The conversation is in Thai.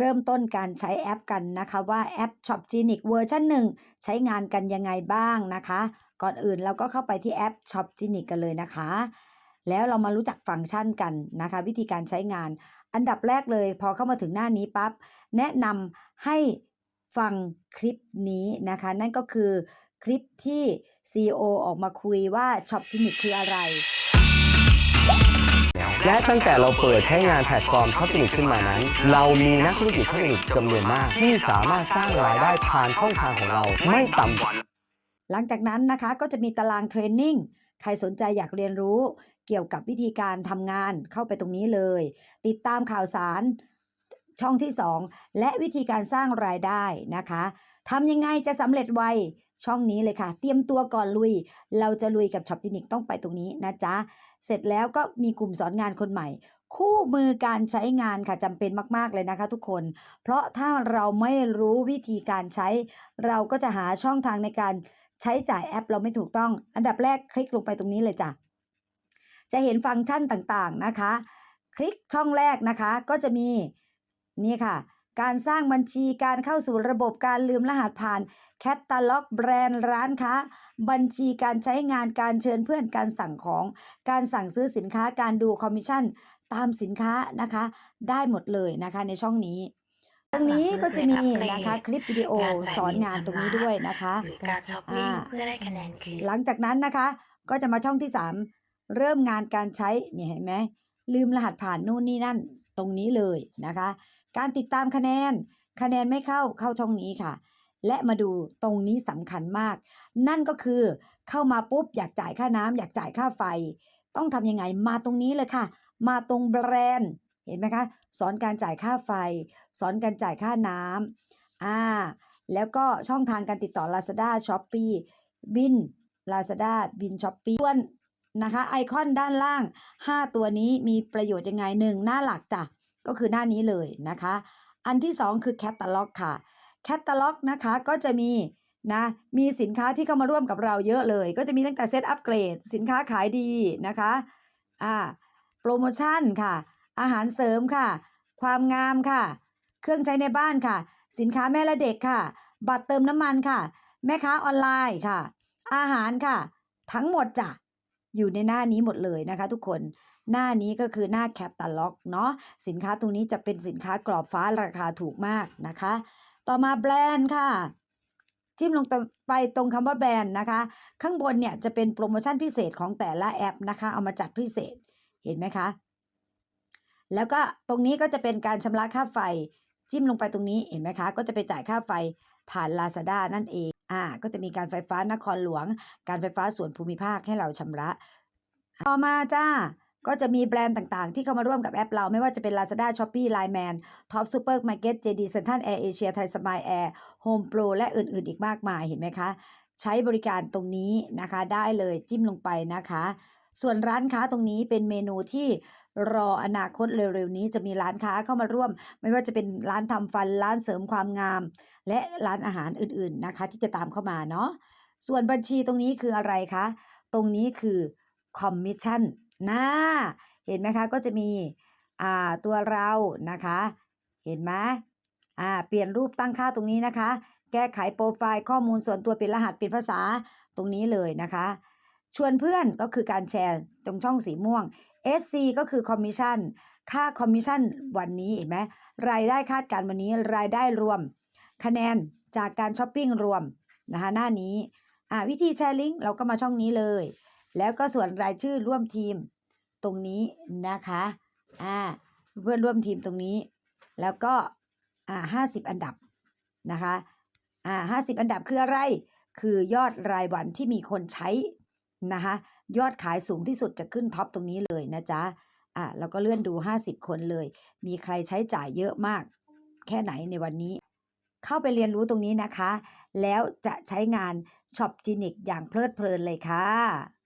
เริ่มต้นการใช้แอปกันนะคะว่าแอป Shopgenic เวอร์ชัน1ใช้งานกันยังไงบ้างนะคะ ก่อนอื่นเราก็เข้าไปที่แอป Shopgenic กันเลยนะคะ แล้วเรามารู้จักฟังก์ชันกันนะคะ วิธีการใช้งาน อันดับแรกเลย พอเข้ามาถึงหน้านี้ปั๊บแนะนำให้ฟังคลิปนี้นะคะ นั่นก็คือคลิปที่ CEO ออกมาคุยว่า Shopgenic คืออะไร และตั้งแต่เราเปิดใช้งานแพลตฟอร์มช้อปปิ้งขึ้นมานั้น เรามีนักธุรกิจช้อปปิ้งจำนวนมาก ที่สามารถสร้างรายได้ผ่านช่องทางของเราไม่ต่ำกว่าหลังจากนั้นนะคะก็จะมีตารางเทรนนิ่งใครสนใจอยากเรียนรู้เกี่ยวกับวิธีการทำงานเข้าไปตรงนี้เลย ติดตามข่าวสารช่องที่ 2 และวิธีการสร้างรายได้นะคะทำยังไงจะสำเร็จไว ช่องนี้เลยค่ะ เตรียมตัวก่อนลุย เราจะลุยกับช็อปจินิกต้องไปตรงนี้นะจ๊ะ เสร็จแล้วก็มีกลุ่มสอนงานคนใหม่ คู่มือการใช้งานค่ะจำเป็นมาก ๆ เลยนะคะทุกคน เพราะถ้าเราไม่รู้วิธีการใช้ เราก็จะหาช่องทางในการใช้จ่ายแอปเราไม่ถูกต้อง อันดับแรกคลิกลงไปตรงนี้เลยจ้ะ จะเห็นฟังก์ชันต่างๆนะคะ คลิกช่องแรกนะคะก็จะมีนี่ค่ะ การสร้างบัญชีการเข้าสู่ระบบการลืมรหัสผ่านแคตตาล็อกแบรนด์ร้านค้า บัญชีการใช้งานการเชิญเพื่อนการสั่งของ การสั่งซื้อสินค้าการดูคอมมิชชั่นตามสินค้านะคะ ได้หมดเลยนะคะในช่องนี้ ตรงนี้ก็จะมีนะคะคลิปวิดีโอสอนงานตรงนี้ด้วยนะคะหรือการช้อปปิ้งอ่าเพื่อได้คะแนนคืนหลังจากนั้นนะคะ ก็จะมาช่องที่ 3 เริ่มงานการใช้เนี่ยเห็นไหมลืมรหัสผ่านนู่นนี่นั่นตรงนี้เลยนะคะ การติดตามคะแนน คะแนนไม่เข้าเข้าช่องนี้ค่ะ และมาดูตรงนี้สำคัญมาก นั่นก็คือเข้ามาปุ๊บอยากจ่ายค่าน้ำอยากจ่ายค่าไฟ ต้องทำยังไงมาตรงนี้เลยค่ะ มาตรงแบรนด์เห็นไหมคะ สอนการจ่ายค่าไฟ สอนการจ่ายค่าน้ำอ่าแล้วก็ช่องทางการติดต่อ Lazada Shopee บิน Lazada บิน Shopee ส่วนนะคะไอคอนด้านล่าง 5 ตัวนี้มีประโยชน์ยังไงหนึ่งหน้าหลักจ้ะ ก็คือหน้านี้เลยนะคะ อันที่ 2 คือแคตตาล็อกค่ะแคตตาล็อกนะคะก็จะมีนะมีสินค้าที่เข้ามาร่วมกับเราเยอะเลย ก็จะมีตั้งแต่เซตอัปเกรด สินค้าขายดีนะคะอ่าโปรโมชั่นค่ะ อาหารเสริมค่ะ ความงามค่ะ เครื่องใช้ในบ้านค่ะ สินค้าแม่และเด็กค่ะ บัตรเติมน้ำมันค่ะ แม่ค้าออนไลน์ค่ะ อาหารค่ะ ทั้งหมดจ้ะ อยู่ในหน้านี้หมดเลยนะคะ ทุกคนหน้านี้ก็คือหน้าแคตตาล็อกเนาะสินค้าตรงนี้จะเป็นสินค้ากรอบฟ้าราคาถูกมากนะคะ ต่อมาแบรนด์ค่ะจิ้มลงไปตรงคำว่าแบรนด์นะคะ ข้างบนเนี่ยจะเป็นโปรโมชั่นพิเศษของแต่ละแอปนะคะ เอามาจัดพิเศษเห็นไหมคะ แล้วก็ตรงนี้ก็จะเป็นการชำระค่าไฟ จิ้มลงไปตรงนี้เห็นไหมคะ ก็จะไปจ่ายค่าไฟ ผ่าน Lazada นั่นเองอ่าก็จะมีการไฟฟ้านครหลวง การไฟฟ้าส่วนภูมิภาคให้เราชำระ ต่อมาจ้าก็จะมีแบรนด์ต่างๆ ที่เข้ามาร่วมกับแอปเราไม่ว่าจะเป็น Lazada, Shopee, Line Man, Top Supermarket, JD Central Air Asia, Thai Smile Air, Home Pro และอื่นๆ อีกมากมายเห็นไหมคะ ใช้บริการตรงนี้นะคะได้เลยจิ้มลงไปนะคะ ส่วนร้านค้าตรงนี้เป็นเมนูที่ รออนาคตเร็วๆนี้จะมีร้านค้าเข้ามาร่วม ไม่ว่าจะเป็นร้านทำฟันร้านเสริมความงาม และร้านอาหารอื่นๆนะคะ ที่จะตามเข้ามาเนาะส่วนบัญชีตรงนี้คืออะไรคะ ตรงนี้คือคอมมิชชั่นนะเห็นไหมคะก็จะมีอ่าตัวเรานะคะ เห็นไหมอ่าเปลี่ยนรูปตั้งค่าตรงนี้นะคะ แก้ไขโปรไฟล์ข้อมูลส่วนตัวเป็นรหัสเป็นภาษาตรงนี้เลยนะคะ ชวนเพื่อนก็คือการแชร์ตรงช่องสีม่วง SC ก็คือคอมมิชชั่นค่าคอมมิชชั่นวันนี้เห็นไหมรายได้คาดการณ์วันนี้รายได้รวม คะแนนจากการช้อปปิ้งรวมนะคะหน้านี้อ่าวิธีแชร์ลิงก์เราก็มาช่องนี้เลย แล้วก็ส่วนรายชื่อร่วมทีมตรงนี้นะคะอ่าเพื่อนร่วมทีมตรงนี้ แล้วก็อ่าห้าสิบอันดับนะคะอ่าห้าสิบอันดับคืออะไร คือยอดรายวันที่มีคนใช้ นะคะยอดขายสูงที่สุดจะขึ้นท็อปตรงนี้เลยนะจ๊ะอะแล้วก็เลื่อนดู 50 คนเลย มีใครใช้จ่ายเยอะมาก แค่ไหนในวันนี้ เข้าไปเรียนรู้ตรงนี้นะคะ แล้วจะใช้งานช็อปจินิกอย่างเพลิดเพลินเลยค่ะ